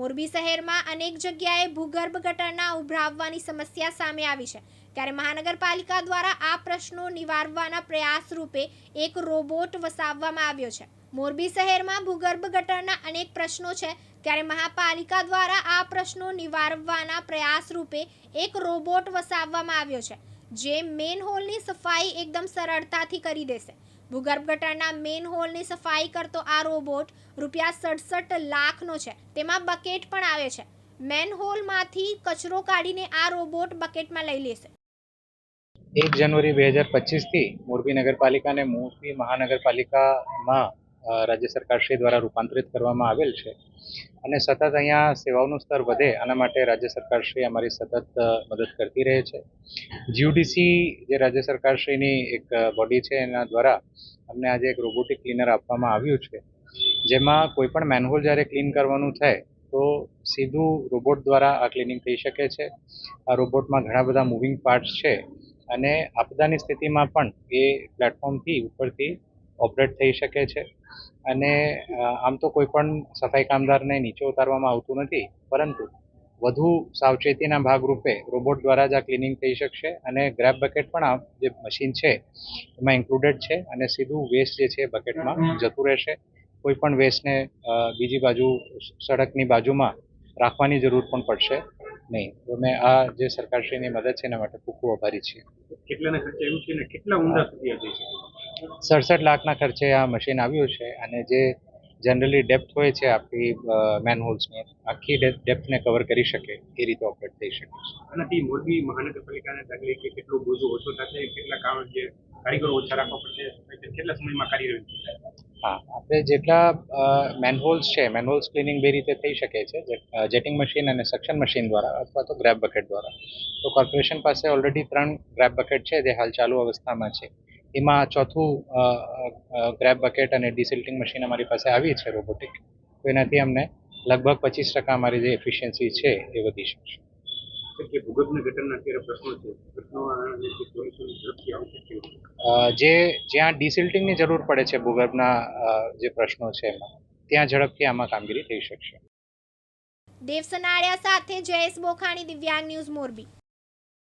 મોરબી શહેરમાં અનેક જગ્યાએ ભૂગર્ભ ગટરના ઉભરાવવાની સમસ્યા સામે આવી છે. ત્યારે મહાનગરપાલિકા દ્વારા આ પ્રશ્નો નિવારવાના પ્રયાસ રૂપે એક રોબોટ વસાવવામાં આવ્યો છે. મોરબી શહેરમાં ભૂગર્ભ ગટરના અનેક પ્રશ્નો છે. ત્યારે મહાપાલિકા દ્વારા આ પ્રશ્નો નિવારવાના પ્રયાસ રૂપે એક રોબોટ વસાવવામાં આવ્યો છે, જે મેન હોલની સફાઈ એકદમ સરળતાથી કરી દેશે. ભૂગર્ભ ગટરના મેન હોલની સફાઈ કરતો આ રોબોટ રૂપિયા સડસઠ લાખનો છે. તેમાં બકેટ પણ આવે છે. મેન હોલમાંથી કચરો કાઢીને આ રોબોટ બકેટમાં લઈ લેશે. એક જાન્યુઆરી બે હજાર પચીસથી મોરબી નગરપાલિકા અને મોરબી મહાનગરપાલિકામાં રાજ્ય સરકારશ્રી દ્વારા રૂપાંતરિત કરવામાં આવેલ છે. અને સતત અહીંયા સેવાઓનું સ્તર વધે, આના માટે રાજ્ય સરકારશ્રી અમારી સતત મદદ કરતી રહે છે. જીયુડીસી જે રાજ્ય સરકારશ્રીની એક બોડી છે, એના દ્વારા અમને આજે એક રોબોટિક ક્લીનર આપવામાં આવ્યું છે. જેમાં કોઈપણ મેનહોલ જ્યારે ક્લીન કરવાનું થાય, તો સીધું રોબોટ દ્વારા આ ક્લિનિંગ થઈ શકે છે. આ રોબોટમાં ઘણા બધા મૂવિંગ પાર્ટ્સ છે. અને આપદાની સ્થિતિમાં પણ એ પ્લેટફોર્મથી ઉપરથી ઓપરેટ થઈ શકે છે. અને આમ તો કોઈ પણ સફાઈ કામદારને નીચે ઉતારવામાં આવતું નથી પરંતુ વધુ સાવચેતીના ભાગરૂપે રોબોટ દ્વારા જ આ ક્લિનિંગ થઈ શકશે અને ગ્રેબ બકેટ પણ આ જે મશીન છે એમાં ઇન્ક્લુડેડ છે અને સીધું વેસ્ટ જે છે બકેટમાં જતું રહેશે. કોઈ પણ વેસ્ટને બીજી બાજુ સડકની બાજુમાં રાખવાની જરૂર પણ પડશે નહીં. તો મેં આ જે સરકારશ્રીની મદદ છે એના માટે ખૂબ ખૂબ આભારી છીએ. કેટલાના ખર્ચે? એવું છે ને કેટલા ઊંડા સુધી આ જઈ શકે? સડસઠ લાખના ખર્ચે આ મશીન આવ્યું છે અને જે જનરલી ડેપ્થ હોય છે આપણી મેનહોલ્સની આખી ડેપ્થને કવર કરી શકે એ રીતે ઓપરેટ થઈ શકે છે. આનાથી મોરબી મહાનગરપાલિકાને તકલીફ કે કેટલું બોજો ઓછો થશે કેટલા કામ જે કારીગરો ઓછા રાખવા પડશે કેટલા સમયમાં કરી રહ્યું છે હા આપણે જેટલા મેનહોલ્સ છે મેનહોલ્સ ક્લિનિંગ બે રીતે થઈ શકે છે જેટિંગ મશીન અને સક્શન મશીન દ્વારા અથવા તો ગ્રેબ બકેટ દ્વારા. તો કોર્પોરેશન પાસે ઓલરેડી ત્રણ ગ્રેબ બકેટ છે જે હાલ ચાલુ અવસ્થામાં છે. એમાં ચોથું ગ્રેબ બકેટ અને ડિસિલ્ટિંગ મશીન અમારી પાસે આવી છે રોબોટિક તો એનાથી અમને લગભગ પચીસ ટકા અમારી જે એફિશિયન્સી છે એ વધી શકશે કે ભૂગર્ભના ગટરના અત્યારે પ્રશ્નો છે પ્રશ્નો જે ઝડપથી આવશે જે જ્યાં ડિસિલ્ટિંગની જરૂર પડે છે ભૂગર્ભના જે પ્રશ્નો છે એમાં ત્યાં ઝડપથી આમાં કામગીરી થઈ શકશે. દેવ સનાળિયા સાથે જયેશ બોખાણી દિવ્યાંગ ન્યૂઝ મોરબી.